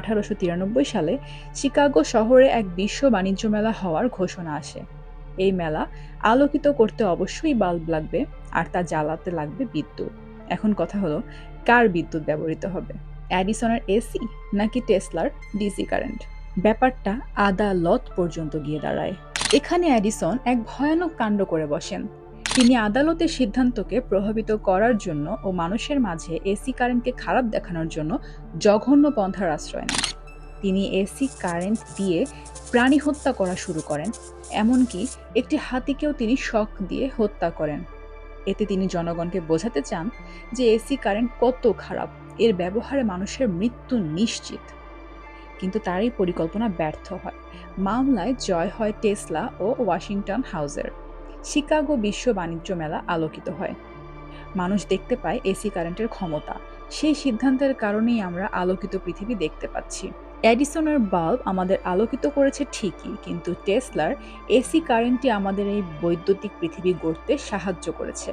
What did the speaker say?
আঠারোশো তিরানব্বই সালে শিকাগো শহরে এক বিশ্ব বাণিজ্য মেলা হওয়ার ঘোষণা আসে। এই মেলা আলোকিত করতে অবশ্যই বাল্ব লাগবে আর তা জ্বালাতে লাগবে বিদ্যুৎ। এখন কথা হলো, কার বিদ্যুৎ ব্যবহৃত হবে? অ্যাডিসনের এসি নাকি টেসলার ডিসি কারেন্ট? ব্যাপারটা আদালত পর্যন্ত গিয়ে দাঁড়ায়। এখানে অ্যাডিসন এক ভয়ানক কাণ্ড করে বসেন। তিনি আদালতের সিদ্ধান্তকে প্রভাবিত করার জন্য ও মানুষের মাঝে এসি কারেন্টকে খারাপ দেখানোর জন্য জঘন্য পন্থার আশ্রয় নেন। তিনি এসি কারেন্ট দিয়ে প্রাণী হত্যা করা শুরু করেন, এমনকি একটি হাতিকেও তিনি শক দিয়ে হত্যা করেন। এতে তিনি জনগণকে বোঝাতে চান যে এসি কারেন্ট কত খারাপ, এর ব্যবহারে মানুষের মৃত্যু নিশ্চিত। কিন্তু তার এই পরিকল্পনা ব্যর্থ হয়। মামলায় জয় হয় টেসলা ও ওয়াশিংটন হাউসের। শিকাগো বিশ্ব বাণিজ্য মেলা আলোকিত হয়। মানুষ দেখতে পায় এসি কারেন্টের ক্ষমতা। সেই সিদ্ধান্তের কারণেই আমরা আলোকিত পৃথিবী দেখতে পাচ্ছি। অ্যাডিসনের বাল্ব আমাদের আলোকিত করেছে ঠিকই, কিন্তু টেসলার এসি কারেন্টটি আমাদের এই বৈদ্যুতিক পৃথিবী গড়তে সাহায্য করেছে।